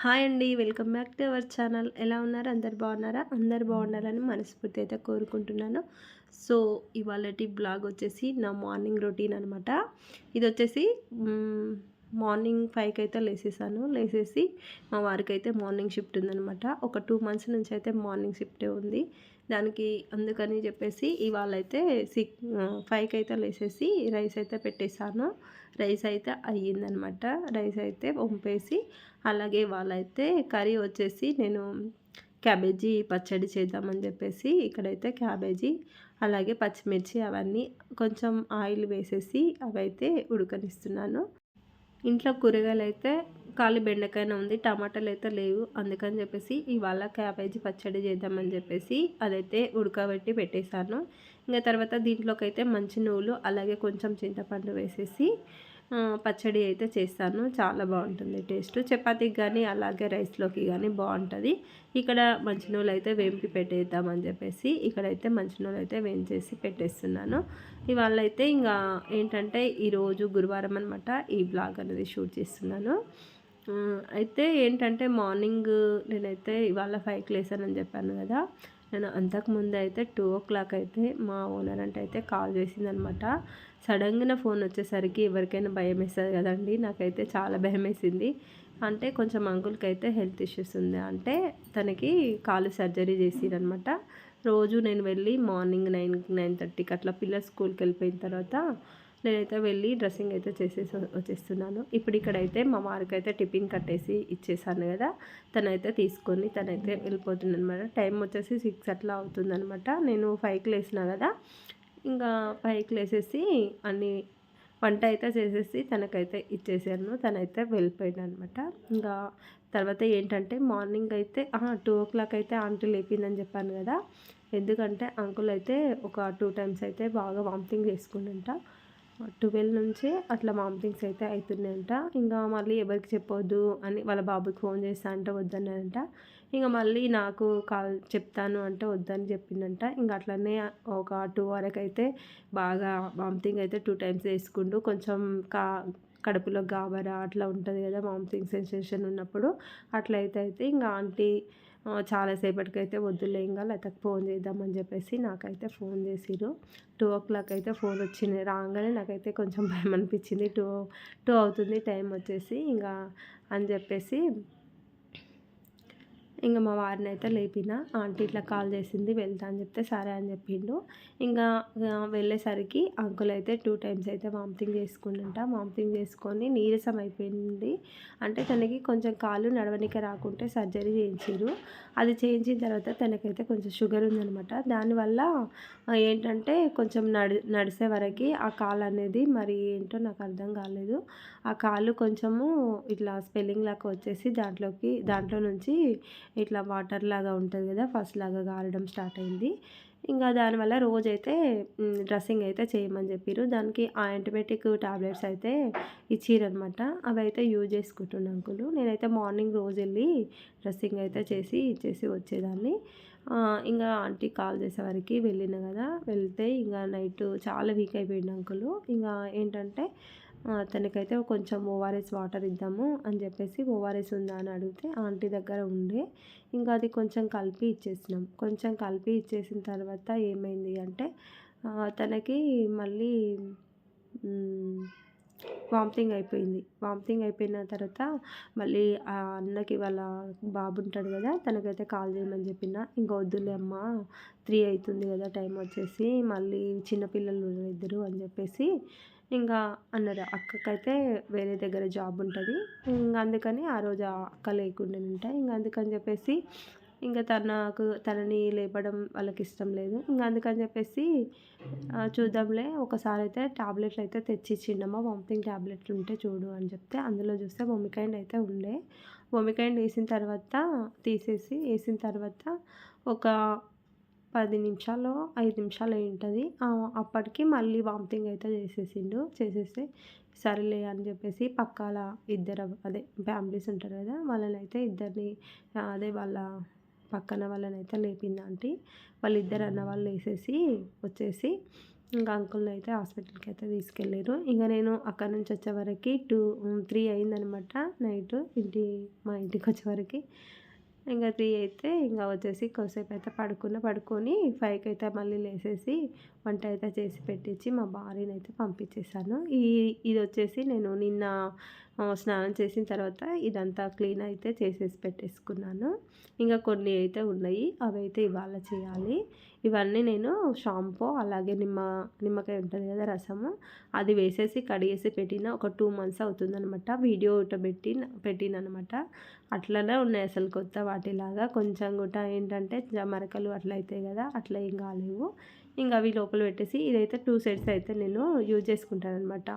Hi అండి welcome back to our channel. ఎలా ఉన్నారు? అందరు బాగున్నారా? అందరు బాగుండాలని మనస్ఫూర్తి అయితే కోరుకుంటున్నాను. సో ఇవాళటి బ్లాగ్ వచ్చేసి నా మార్నింగ్ రొటీన్ అనమాట ఇది వచ్చేసి మార్నింగ్ ఫైవ్కి అయితే లేసేసాను. లేసేసి మా వారికి అయితే మార్నింగ్ షిఫ్ట్ ఉందనమాట ఒక టూ మంత్స్ నుంచి అయితే మార్నింగ్ షిఫ్టే ఉంది. దానికి అందుకని చెప్పేసి ఇవాళ అయితే సిక్ ఫైవ్కి అయితే లేసేసి రైస్ అయితే పెట్టేశాను. రైస్ అయితే అయ్యిందనమాట. రైస్ అయితే పంపేసి అలాగే వాళ్ళైతే కర్రీ వచ్చేసి నేను క్యాబేజీ పచ్చడి చేద్దామని చెప్పేసి ఇక్కడైతే క్యాబేజీ అలాగే పచ్చిమిర్చి అవన్నీ కొంచెం ఆయిల్ వేసేసి అవైతే ఉడకనిస్తున్నాను. ఇంట్లో కూరగాయలు అయితే ఖాళీ బెండకాయన ఉంది టమాటాలు అయితే లేవు. అందుకని చెప్పేసి ఇవాళ క్యాబేజీ పచ్చడి చేద్దామని చెప్పేసి అదైతే ఉడకబెట్టి పెట్టేశాను. ఇంకా తర్వాత దీంట్లోకి అయితే మంచి నువ్వులు అలాగే కొంచెం చింతపండు వేసేసి పచ్చడి అయితే చేస్తాను. చాలా బాగుంటుంది టేస్ట్. చపాతీకి కానీ అలాగే రైస్లోకి కానీ బాగుంటుంది. ఇక్కడ మంచి నూనెలు అయితే వేంపి పెట్టేద్దామని చెప్పేసి ఇక్కడైతే మంచి నూనెలు అయితే వేయించేసి పెట్టేస్తున్నాను. ఇవాళ అయితే ఇంకా ఏంటంటే ఈరోజు గురువారం అనమాట ఈ బ్లాగ్ అనేది షూట్ చేస్తున్నాను. అయితే ఏంటంటే మార్నింగ్ నేనైతే ఇవాళ ఫైవ్కి లేసానని చెప్పాను కదా నేను అంతకుముందు అయితే టూ ఓ క్లాక్ అయితే మా ఓనర్ అంటే అయితే కాల్ చేసిందనమాట. సడన్గా ఫోన్ వచ్చేసరికి ఎవరికైనా భయం వేస్తుంది కదండి నాకైతే చాలా భయం వేసింది. అంటే కొంచెం అంకుల్కి అయితే హెల్త్ ఇష్యూస్ ఉంది అంటే తనకి కాలు సర్జరీ చేసిరనమాట. రోజు నేను వెళ్ళి మార్నింగ్ నైన్ నైన్ థర్టీకి అట్లా పిల్లలు స్కూల్కి వెళ్ళిపోయిన తర్వాత నేనైతే వెళ్ళి డ్రెస్సింగ్ అయితే చేసేసి వచ్చేస్తున్నాను. ఇప్పుడు ఇక్కడైతే మా వారికి అయితే టిఫిన్ కట్టేసి ఇచ్చేసాను కదా. తనైతే తీసుకొని తనైతే వెళ్ళిపోతుంది అనమాట టైం వచ్చేసి సిక్స్ అట్లా అవుతుందనమాట నేను ఫైవ్కి లేసిన కదా. ఇంకా ఫైవ్కి లేసేసి అన్ని వంట అయితే చేసేసి తనకైతే ఇచ్చేసాను. తనైతే వెళ్ళిపోయాడు అనమాట ఇంకా తర్వాత ఏంటంటే మార్నింగ్ అయితే టూ ఓ క్లాక్ అయితే ఆంటీ లేపిందని చెప్పాను కదా. ఎందుకంటే అంకుల్ అయితే ఒక టూ టైమ్స్ అయితే బాగా వామిటింగ్ చేసుకుంటుంటా ట్వెల్వ్ నుంచే అట్లా వామిటింగ్స్ అయితే అవుతున్నాయంట ఇంకా మళ్ళీ ఎవరికి చెప్పొద్దు అని వాళ్ళ బాబుకి ఫోన్ చేస్తా అంటే వద్దన్నారంట ఇంకా మళ్ళీ నాకు కాల్ చెప్తాను అంటే వద్దని చెప్పిందంట. ఇంకా అట్లనే ఒక టూ వరకు అయితే బాగా వామిటింగ్ అయితే టూ టైమ్స్ వేసుకుంటూ కొంచెం కా కడుపులో గాబరా అట్లా ఉంటుంది కదా వామిటింగ్ సెన్సేషన్ ఉన్నప్పుడు అట్లయితే అయితే ఇంకా ఆంటీ చాలాసేపటికైతే వద్దులే ఇంకా లతకు ఫోన్ చేద్దామని చెప్పేసి నాకైతే ఫోన్ చేసిరు టూ ఓ క్లాక్ అయితే ఫోన్ వచ్చింది రాగానే నాకైతే కొంచెం భయం అనిపించింది టూ టూ అవుతుంది టైం వచ్చేసి ఇంకా అని చెప్పేసి ఇంకా మా వారిని అయితే లేపిన ఆంటీ ఇట్లా కాల్ చేసింది వెళ్తా అని చెప్తే సరే అని చెప్పిండు. ఇంకా వెళ్ళేసరికి అంకుల్ అయితే టూ టైమ్స్ అయితే వామిటింగ్ చేసుకుంటుంట వామిటింగ్ చేసుకొని నీరసం అయిపోయింది. అంటే తనకి కొంచెం కాలు నడవనిక రాకుంటే సర్జరీ చేయించారు అది చేయించిన తర్వాత తనకైతే కొంచెం షుగర్ ఉందనమాట. దానివల్ల ఏంటంటే కొంచెం నడి నడిసే వరకు ఆ కాలు అనేది మరి ఏంటో నాకు అర్థం కాలేదు. ఆ కాలు కొంచెము ఇట్లా స్పెల్లింగ్ లాగా వచ్చేసి దాంట్లోకి దాంట్లో నుంచి ఇట్లా వాటర్ లాగా ఉంటుంది కదా ఫస్ట్ లాగా గారడం స్టార్ట్ అయింది. ఇంకా దానివల్ల రోజైతే డ్రెస్సింగ్ అయితే చేయమని చెప్పారు దానికి యాంటీబయాటిక్ టాబ్లెట్స్ అయితే ఇచ్చిరనమాట అవి అయితే యూజ్ చేసుకుంటున్నాను అంకులు. నేనైతే మార్నింగ్ రోజు వెళ్ళి డ్రెస్సింగ్ అయితే చేసి ఇచ్చేసి వచ్చేదాన్ని. ఇంకా ఆంటీ కాల్ చేసేవారికి వెళ్ళిన కదా వెళ్తే ఇంకా నైట్ చాలా వీక్ అయిపోయింది అంకులు. ఇంకా ఏంటంటే తనకైతే కొంచెం ఓఆర్ఎస్ వాటర్ ఇద్దాము అని చెప్పేసి ఓఆర్ఎస్ ఉందా అని అడిగితే ఆంటీ దగ్గర ఉండే. ఇంకా అది కొంచెం కలిపి ఇచ్చేసినాం. కొంచెం కలిపి ఇచ్చేసిన తర్వాత ఏమైంది అంటే తనకి మళ్ళీ వామిటింగ్ అయిపోయింది. వామిటింగ్ అయిపోయిన తర్వాత మళ్ళీ ఆ అన్నకి వాళ్ళ బాబు ఉంటాడు కదా తనకైతే కాల్ చేయమని చెప్పిన. ఇంకా వద్దులే అమ్మ త్రీ అవుతుంది కదా టైం వచ్చేసి మళ్ళీ చిన్నపిల్లలు ఇద్దరు అని చెప్పేసి ఇంకా అన్నారు అక్కకైతే వేరే దగ్గర జాబ్ ఉంటుంది. ఇంకా అందుకని ఆ రోజు అక్క లేకుండా ఉంటాయి ఇంకా అందుకని చెప్పేసి ఇంకా తనకు తనని లేపడం వాళ్ళకి ఇష్టం లేదు. ఇంకా అందుకని చెప్పేసి చూద్దాంలే ఒకసారి అయితే టాబ్లెట్లు అయితే తెచ్చిచ్చిండమ్మా వామిటింగ్ టాబ్లెట్లు ఉంటే చూడు అని చెప్తే అందులో చూస్తే వొమికైండ్ అయితే ఉండే. వొమికైండ్ వేసిన తర్వాత తీసేసి వేసిన తర్వాత ఒక పది నిమిషాలు ఐదు నిమిషాలు అయి ఉంటుంది అప్పటికి మళ్ళీ వామిటింగ్ అయితే చేసేసిండు. చేసేసి సరేలే అని చెప్పేసి పక్కాల ఇద్దరు అదే ఫ్యామిలీస్ ఉంటారు కదా వాళ్ళని అయితే ఇద్దరిని అదే వాళ్ళ పక్కన వాళ్ళని అయితే లేపింది ఆంటీ. వాళ్ళిద్దరు అన్న వాళ్ళు వేసేసి వచ్చేసి ఇంకా అంకుల్ని అయితే హాస్పిటల్కి అయితే తీసుకెళ్ళారు ఇంకా నేను అక్కడ నుంచి వచ్చే వరకు టూ త్రీ అయిందనమాట నైట్ ఇంటి మా ఇంటికి వచ్చేవరకు ఇంకా త్రీ అయితే ఇంకా వచ్చేసి కొద్దిసేపు అయితే పడుకున్న పడుకొని ఫైవ్కి అయితే మళ్ళీ లేసేసి వంట అయితే చేసి పెట్టించి మా భార్యని అయితే పంపించేశాను. ఈ ఇది వచ్చేసి నేను నిన్న స్నానం చేసిన తర్వాత ఇదంతా క్లీన్ అయితే చేసేసి పెట్టేసుకున్నాను. ఇంకా కొన్ని అయితే ఉన్నాయి అవి అయితే ఇవాళ చేయాలి. ఇవన్నీ నేను షాంపూ అలాగే నిమ్మ నిమ్మకాయ ఉంటుంది కదా రసము అది వేసేసి కడిగేసి పెట్టిన ఒక టూ మంత్స్ అవుతుందనమాట వీడియో ఇట పెట్టి పెట్టిననమాట అట్లనే ఉన్నాయి అసలు కొత్త వాటిలాగా. కొంచెం కూడా ఏంటంటే మరకలు అట్లా అవుతాయి కదా అట్లా ఏం కాలేవు. ఇంకా అవి లోపల పెట్టేసి ఇదైతే టూ సెట్స్ అయితే నేను యూజ్ చేసుకుంటాను అనమాట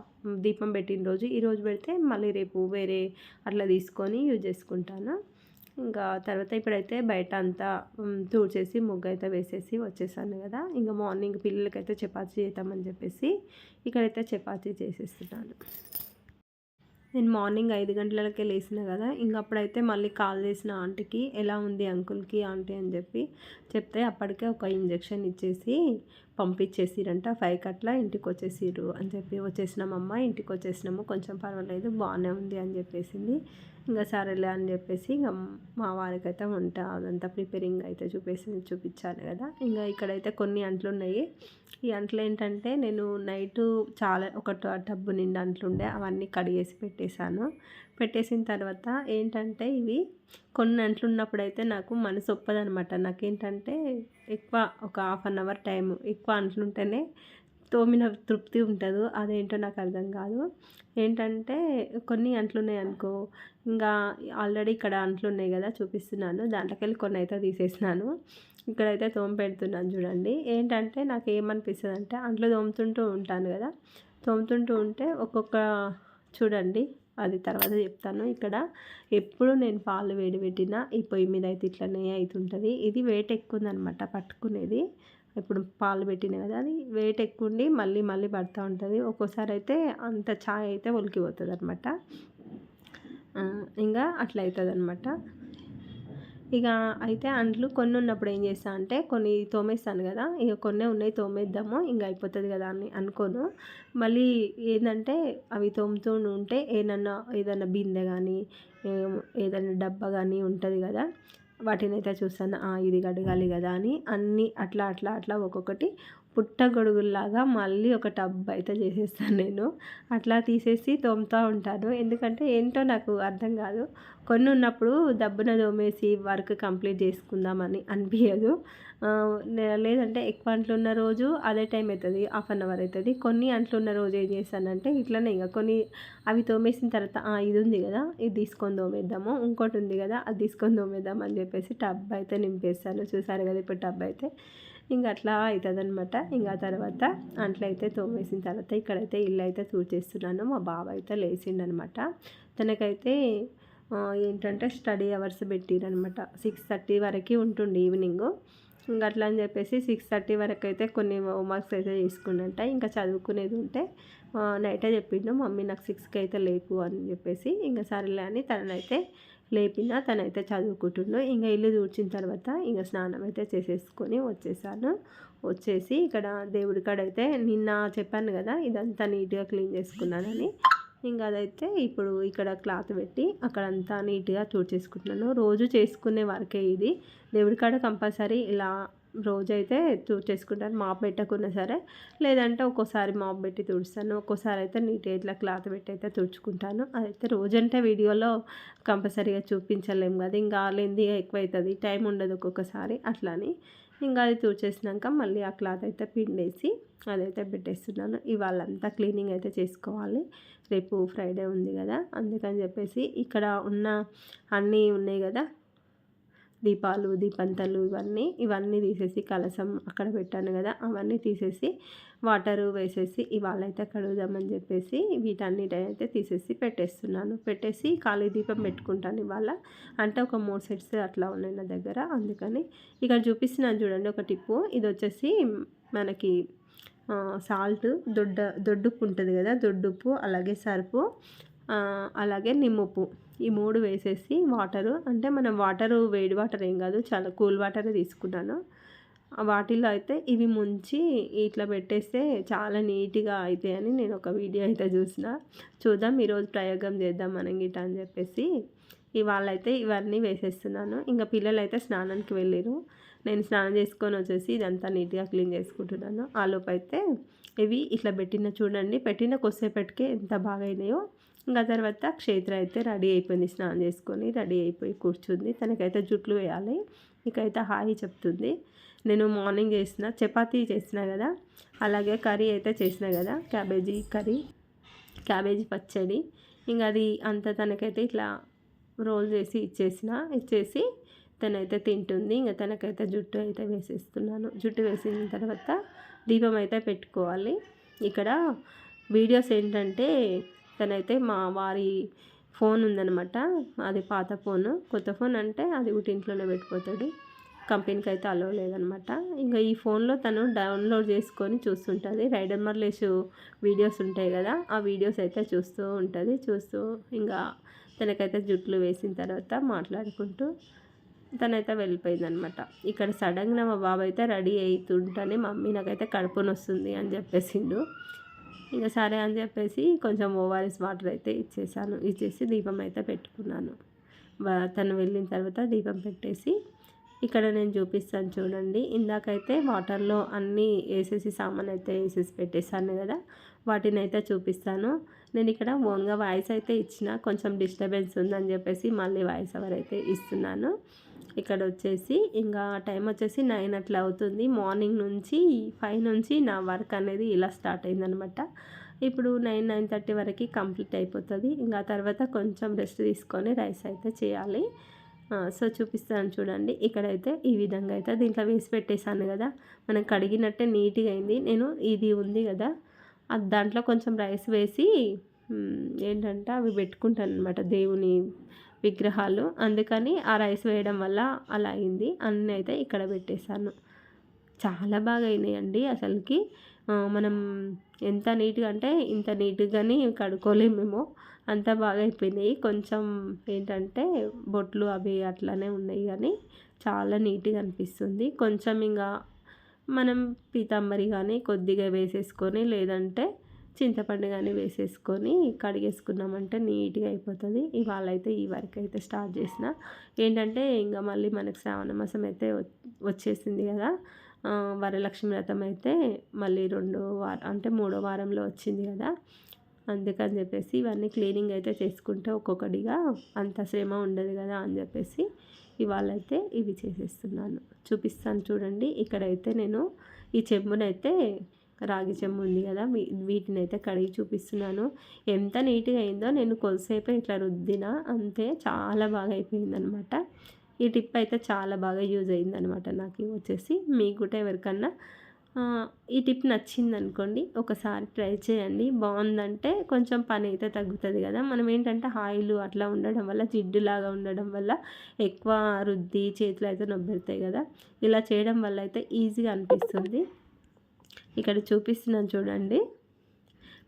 దీపం పెట్టిన రోజు. ఈరోజు పెడితే మళ్ళీ రేపు వేరే అట్లా తీసుకొని యూజ్ చేసుకుంటాను. ఇంకా తర్వాత ఇప్పుడైతే బయట అంతా తూడ్చేసి ముగ్గు అయితే వేసేసి వచ్చేసాను కదా. ఇంకా మార్నింగ్ పిల్లలకైతే చపాతీ చేద్దామని చెప్పేసి ఇక్కడైతే చపాతీ చేసేస్తున్నాను. నేను మార్నింగ్ ఐదు గంటలకే లేచిన కదా ఇంక అప్పుడైతే మళ్ళీ కాల్ చేసిన ఆంటీకి ఎలా ఉంది అంకుల్కి ఆంటీ? అని చెప్పి చెప్తే అప్పటికే ఒక ఇంజెక్షన్ ఇచ్చేసి పంపించేసిరంట ఫైవ్ అట్లా ఇంటికి వచ్చేసిరు అని చెప్పి వచ్చేసినామమ్మ ఇంటికి వచ్చేసినాము కొంచెం పర్వాలేదు బాగానే ఉంది అని చెప్పేసింది. ఇంకా సరేలే అని చెప్పేసి ఇంకా మా వారికైతే వంట అదంతా ప్రిపేరింగ్ అయితే చూపేసి చూపించాను కదా. ఇంకా ఇక్కడైతే కొన్ని అంట్లు ఉన్నాయి ఈ అంట్లు ఏంటంటే నేను నైటు చాలా ఒక టబ్బు నిండా అంట్లుండే అవన్నీ కడిగేసి పెట్టేశాను. పెట్టేసిన తర్వాత ఏంటంటే ఇవి కొన్ని అంట్లు ఉన్నప్పుడైతే నాకు మనసు ఒప్పదనమాట. నాకేంటంటే ఎక్కువ ఒక హాఫ్ అన్ అవర్ టైం ఎక్కువ అంట్లుంటేనే తోమిన తృప్తి ఉంటుంది. అదేంటో నాకు అర్థం కాదు. ఏంటంటే కొన్ని అంట్లున్నాయి అనుకో ఇంకా ఆల్రెడీ ఇక్కడ అంట్లు ఉన్నాయి కదా చూపిస్తున్నాను. దాంట్లోకి కొన్ని అయితే తీసేసినాను. ఇక్కడైతే తోమ పెడుతున్నాను చూడండి. ఏంటంటే నాకు ఏమనిపిస్తుంది అంటే అంట్లు తోముతుంటూ ఉంటాను కదా. తోముతుంటూ ఉంటే ఒక్కొక్క చూడండి అది తర్వాత చెప్తాను. ఇక్కడ ఎప్పుడు నేను పాలు వేడి పెట్టినా ఈ పొయ్యి మీద అయితే ఇట్లనే అవుతుంటుంది ఇది వెయిట్ ఎక్కువ ఉందనమాట పట్టుకునేది. ఇప్పుడు పాలు పెట్టినా కదా అది వెయిట్ ఎక్కువ ఉండి మళ్ళీ మళ్ళీ పడుతూ ఉంటుంది. ఒక్కోసారి అయితే అంత ఛాయ్ అయితే ఒలికిపోతుంది అనమాట ఇంకా అట్లా అవుతుంది అనమాట ఇక అయితే అంట్లు కొన్ని ఉన్నప్పుడు ఏం చేస్తా అంటే కొన్ని తోమేస్తాను కదా ఇక కొన్ని ఉన్నాయి తోమేద్దాము ఇంకా అయిపోతుంది కదా అని అనుకోను. మళ్ళీ ఏంటంటే అవి తోముతూ ఉంటే ఏదన్నా ఏదన్నా బిందె కానీ ఏదైనా డబ్బా కానీ ఉంటుంది కదా వాటిని అయితే చూస్తాను ఇది కడగాలి కదా అని అన్నీ అట్లా అట్లా అట్లా ఒక్కొక్కటి పుట్టగొడుగుల్లాగా మళ్ళీ ఒక టబ్ అయితే చేసేస్తాను నేను. అట్లా తీసేసి తోముతూ ఉంటాను. ఎందుకంటే ఏంటో నాకు అర్థం కాదు. కొన్ని ఉన్నప్పుడు దబ్బున తోమేసి వర్క్ కంప్లీట్ చేసుకుందామని అనిపించదు లేదంటే ఎక్కువ అంట్లు ఉన్న రోజు అదే టైం అవుతుంది హాఫ్ అన్ అవర్ అవుతుంది కొన్ని అంట్లు ఉన్న రోజు ఏం చేస్తానంటే ఇట్లనే ఇంకా కొన్ని అవి తోమేసిన తర్వాత ఇది ఉంది కదా ఇది తీసుకొని తోమేద్దాము ఇంకోటి ఉంది కదా అది తీసుకొని తోమేద్దాం అని చెప్పేసి టబ్ అయితే నింపేస్తాను. చూసారు కదా ఇప్పుడు టబ్ అయితే. ఇంకా అట్లా అవుతుంది అనమాట ఇంకా తర్వాత అంట్లయితే తోమేసిన తర్వాత ఇక్కడైతే ఇల్లు అయితే తూర్చేస్తున్నాను మా బాబు అయితే లేచిండనమాట తనకైతే ఏంటంటే స్టడీ అవర్స్ పెట్టిరనమాట సిక్స్ థర్టీ వరకు ఉంటుండే ఈవినింగ్. ఇంకా అట్లా అని చెప్పేసి సిక్స్ థర్టీ వరకు అయితే కొన్ని హోంవర్క్స్ అయితే తీసుకున్నట్ట ఇంకా చదువుకునేది ఉంటే నైటే చెప్పిండు మమ్మీ నాకు సిక్స్కి అయితే లేపు అని చెప్పేసి. ఇంకా సరేలే అని తననైతే లేపిన తనైతే చదువుకుంటుండో. ఇంకా ఇల్లు దూడ్చిన తర్వాత ఇంకా స్నానం అయితే చేసేసుకొని వచ్చేసాను. వచ్చేసి ఇక్కడ దేవుడి కాడ అయితే నిన్న చెప్పాను కదా ఇదంతా నీట్గా క్లీన్ చేసుకున్నానని. ఇంకా అదైతే ఇప్పుడు ఇక్కడ క్లాత్ పెట్టి అక్కడంతా నీట్గా చేసుకుంటున్నాను రోజు చేసుకునే వరకే ఇది. దేవుడి కాడ కంపల్సరీ ఇలా రోజైతే చేసుకుంటాను మాప్ పెట్టకున్నా సరే. లేదంటే ఒక్కోసారి మాప్ పెట్టి తుడుస్తాను ఒక్కోసారి అయితే నీట్గా ఇట్లా క్లాత్ పెట్టి అయితే తుడుచుకుంటాను. అదైతే రోజంటే వీడియోలో కంపల్సరీగా చూపించలేము కదా ఇంకా ఆలేంది ఎక్కువ అవుతుంది టైం ఉండదు ఒక్కొక్కసారి అట్లా అని ఇంకా అది తుడిచేసినాక మళ్ళీ ఆ క్లాత్ అయితే పిండేసి అదైతే పెట్టేస్తున్నాను. ఇవాళ అంతా క్లీనింగ్ అయితే చేసుకోవాలి. రేపు ఫ్రైడే ఉంది కదా అందుకని చెప్పేసి ఇక్కడ ఉన్న అన్నీ ఉన్నాయి కదా దీపాలు దీపంతలు ఇవన్నీ ఇవన్నీ తీసేసి కలసం అక్కడ పెట్టాను కదా అవన్నీ తీసేసి వాటరు వేసేసి ఇవాళ అయితే కడుగుదామని చెప్పేసి వీటన్నిటైతే తీసేసి పెట్టేస్తున్నాను. పెట్టేసి ఖాళీ దీపం పెట్టుకుంటాను ఇవాళ. అంటే ఒక మూడు సెట్స్ అట్లా ఉన్నాయి నా దగ్గర అందుకని ఇక్కడ చూపిస్తున్నాను చూడండి ఒక టిప్పు. ఇది వచ్చేసి మనకి సాల్ట్ దొడ్డ దొడ్డుప్పు ఉంటుంది కదా దొడ్డుప్పు అలాగే సరుపు అలాగే నిమ్మప్పు. ఈ మూడు వేసేసి వాటరు అంటే మనం వాటరు వేడి వాటర్ ఏం కాదు చాలా కూల్ వాటరే తీసుకున్నాను. వాటిల్లో అయితే ఇవి ముంచి ఇట్లా పెట్టేస్తే చాలా నీట్గా అవుతాయని నేను ఒక వీడియో అయితే చూసిన. చూద్దాం ఈరోజు ప్రయోగం చేద్దాం మనం గిట్ట అని చెప్పేసి. ఇవాళ అయితే ఇవన్నీ వేసేస్తున్నాను. ఇంకా పిల్లలు అయితే స్నానానికి వెళ్ళారు నేను స్నానం చేసుకొని వచ్చేసి ఇదంతా నీట్గా క్లీన్ చేసుకుంటున్నాను. ఆలోపు అయితే ఇవి ఇట్లా పెట్టిన చూడండి పెట్టిన కొద్దిసేపటికే ఎంత బాగా అయినాయో ఇంకా తర్వాత క్షేత్ర అయితే రెడీ అయిపోయింది. స్నానం చేసుకొని రెడీ అయిపోయి కూర్చుంది. తనకైతే జుట్లు వేయాలి. ఇకైతే హాయి చెప్తుంది. నేను మార్నింగ్ చేసిన చపాతీ చేసిన కదా. అలాగే కర్రీ అయితే చేసిన కదా. క్యాబేజీ కర్రీ క్యాబేజీ పచ్చడి. ఇంకా అది అంతా తనకైతే ఇట్లా రోల్ చేసి ఇచ్చేసిన ఇచ్చేసి తనైతే తింటుంది. ఇంకా తనకైతే జుట్టు అయితే వేసేస్తున్నాను. జుట్టు వేసిన తర్వాత దీపం అయితే పెట్టుకోవాలి. ఇక్కడ వీడియోస్ ఏంటంటే తనైతే మా వారి ఫోన్ ఉందనమాట అది పాత ఫోను. కొత్త ఫోన్ అంటే అది ఒకటి ఇంట్లోనే పెట్టిపోతాడు. కంపెనీకి అయితే అలవ్ లేదనమాట ఇంకా ఈ ఫోన్లో తను డౌన్లోడ్ చేసుకొని చూస్తుంటుంది. రైడర్ మర్లేసు వీడియోస్ ఉంటాయి కదా ఆ వీడియోస్ అయితే చూస్తూ ఉంటుంది. చూస్తూ ఇంకా తనకైతే జుట్లు వేసిన తర్వాత మాట్లాడుకుంటూ తనైతే వెళ్ళిపోయిందనమాట ఇక్కడ సడన్గా మా బాబు అయితే రెడీ అవుతుంటేనే మమ్మీ నాకైతే కడుపుని వస్తుంది అని చెప్పేసిండు. ఇక సరే అని చెప్పేసి కొంచెం ఓఆర్ఎస్ వాటర్ అయితే ఇచ్చేసాను. ఇచ్చేసి దీపం అయితే పెట్టుకున్నాను. తను వెళ్ళిన తర్వాత దీపం పెట్టేసి ఇక్కడ నేను చూపిస్తాను చూడండి. ఇందాకైతే వాటర్లో అన్నీ వేసేసి సామాన్ అయితే వేసేసి పెట్టేశాను కదా వాటిని అయితే చూపిస్తాను. నేను ఇక్కడ ఓన్గా వాయిస్ అయితే ఇచ్చిన కొంచెం డిస్టర్బెన్స్ ఉందని చెప్పేసి మళ్ళీ వాయిస్ ఎవరైతే ఇస్తున్నాను. ఇక్కడ వచ్చేసి ఇంకా టైం వచ్చేసి నైన్ అట్లా అవుతుంది. మార్నింగ్ నుంచి ఫైవ్ నుంచి నా వర్క్ అనేది ఇలా స్టార్ట్ అయిందనమాట. ఇప్పుడు నైన్ నైన్ థర్టీ వరకు కంప్లీట్ అయిపోతుంది. ఇంకా తర్వాత కొంచెం రెస్ట్ తీసుకొని రైస్ అయితే చేయాలి. సో చూపిస్తాను చూడండి. ఇక్కడైతే ఈ విధంగా అయితే దీంట్లో వేసి పెట్టేశాను కదా. మనం కడిగినట్టే నీట్గా అయింది. నేను ఇది ఉంది కదా. అది దాంట్లో కొంచెం రైస్ వేసి ఏంటంటే అవి పెట్టుకుంటాను అనమాట దేవుని విగ్రహాలు. అందుకని ఆ రైస్ వేయడం వల్ల అలా అయింది. అన్నీ అయితే ఇక్కడ పెట్టేశాను. చాలా బాగా అయినాయండి అసలుకి. మనం ఎంత నీట్గా అంటే ఇంత నీట్గాని కడుక్కోలేమేమో అంత బాగా అయిపోయినాయి. కొంచెం ఏంటంటే బొట్లు అవి అట్లానే ఉన్నాయి కానీ చాలా నీట్గా అనిపిస్తుంది. కొంచెం ఇంకా మనం పీతాంబరి కానీ కొద్దిగా వేసేసుకొని లేదంటే చింతపండు కానీ వేసేసుకొని కడిగేసుకున్నామంటే నీట్గా అయిపోతుంది. ఇవాళ అయితే ఈ వర్క్ అయితే స్టార్ట్ చేసిన. ఏంటంటే ఇంకా మళ్ళీ మనకు శ్రావణ మాసం అయితే వచ్చేసింది కదా. వరలక్ష్మి వ్రతం అయితే మళ్ళీ రెండో వారం అంటే మూడో వారంలో వచ్చింది కదా. అందుకని చెప్పేసి ఇవన్నీ క్లీనింగ్ అయితే చేసుకుంటే ఒక్కొక్కటిగా అంత శ్రమ ఉండదు కదా అని చెప్పేసి ఇవాళ అయితే ఇవి చేసేస్తున్నాను. చూపిస్తాను చూడండి. ఇక్కడైతే నేను ఈ చెంబునైతే రాగి చెంబు ఉంది కదా వీటిని అయితే కడిగి చూపిస్తున్నాను. ఎంత నీట్గా అయిందో నేను కొద్దిసేపు ఇట్లా రుద్దిన అంతే చాలా బాగా అయిపోయిందనమాట ఈ టిప్ అయితే చాలా బాగా యూజ్ అయిందనమాట నాకు వచ్చేసి. మీకు కూడా ఎవరికన్నా ఈ టిప్ నచ్చింది అనుకోండి ఒకసారి ట్రై చేయండి. బాగుందంటే కొంచెం పని అయితే తగ్గుతుంది కదా. మనం ఏంటంటే ఆయిల్ అట్లా ఉండడం వల్ల జిడ్డులాగా ఉండడం వల్ల ఎక్కువ రుద్ది చేతులు అయితే నొబ్బెడతాయి కదా. ఇలా చేయడం వల్ల అయితే ఈజీగా అనిపిస్తుంది. ఇక్కడ చూపిస్తున్నాను చూడండి.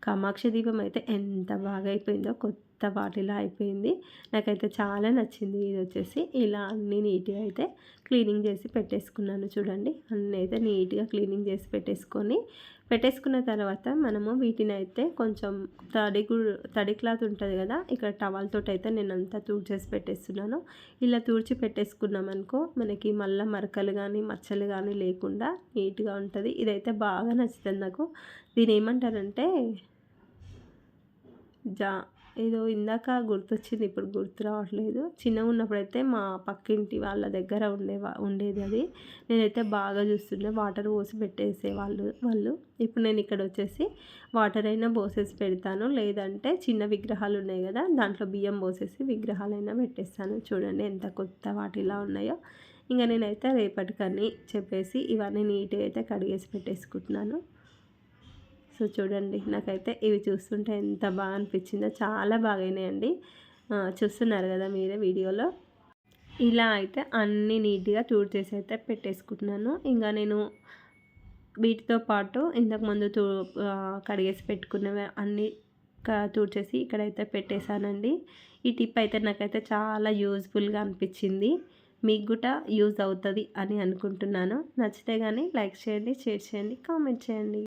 కామాక్ష దీపం అయితే ఎంత బాగా అయిపోయిందో కొత్త వాటిలా అయిపోయింది. నాకైతే చాలా నచ్చింది ఇది వచ్చేసి. ఇలా అన్ని నీట్గా అయితే క్లీనింగ్ చేసి పెట్టేసుకున్నాను చూడండి. అన్నీ అయితే నీట్గా క్లీనింగ్ చేసి పెట్టేసుకొని పెట్టేసుకున్న తర్వాత మనము వీటిని అయితే కొంచెం తడి తడి క్లాత్ ఉంటుంది కదా ఇక్కడ టవాల్తో అయితే నేను అంతా తూడ్చేసి పెట్టేస్తున్నాను. ఇలా తూడ్చి పెట్టేసుకున్నామనుకో మనకి మళ్ళీ మరకలు కానీ మచ్చలు కానీ లేకుండా నీట్గా ఉంటుంది. ఇదైతే బాగా నచ్చుతుంది నాకు. దీని ఏమంటారంటే జా ఏదో ఇందాక గుర్తొచ్చింది ఇప్పుడు గుర్తు రావట్లేదు. చిన్నగా ఉన్నప్పుడైతే మా పక్కింటి వాళ్ళ దగ్గర ఉండే ఉండేది అది. నేనైతే బాగా చూస్తుండే వాటర్ పోసి పెట్టేసేవాళ్ళు వాళ్ళు. ఇప్పుడు నేను ఇక్కడ వచ్చేసి వాటర్ అయినా పోసేసి పెడతాను. లేదంటే చిన్న విగ్రహాలు ఉన్నాయి కదా దాంట్లో బియ్యం పోసేసి విగ్రహాలైనా పెట్టేస్తాను. చూడండి ఎంత కొత్త వాటిలా ఉన్నాయో. ఇంకా నేనైతే రేపటికని చెప్పేసి ఇవన్నీ నీట్గా అయితే కడిగేసి పెట్టేసుకుంటున్నాను. సో చూడండి. నాకైతే ఇవి చూస్తుంటే ఎంత బాగా అనిపించిందో చాలా బాగాయినాయండి చూస్తున్నారు కదా మీరే వీడియోలో. ఇలా అయితే అన్నీ నీట్గా టూర్ చేసి అయితే పెట్టేసుకుంటున్నాను. ఇంకా నేను వీటితో పాటు ఇంతకుముందు తూ కడిగేసి పెట్టుకున్నవి అన్నీ తూడ్చేసి ఇక్కడైతే పెట్టేశానండి. ఈ టిప్ అయితే నాకైతే చాలా యూజ్ఫుల్గా అనిపించింది. మీకు కూడా యూజ్ అవుతుంది అని అనుకుంటున్నాను. నచ్చితే కానీ లైక్ చేయండి షేర్ చేయండి కామెంట్ చేయండి.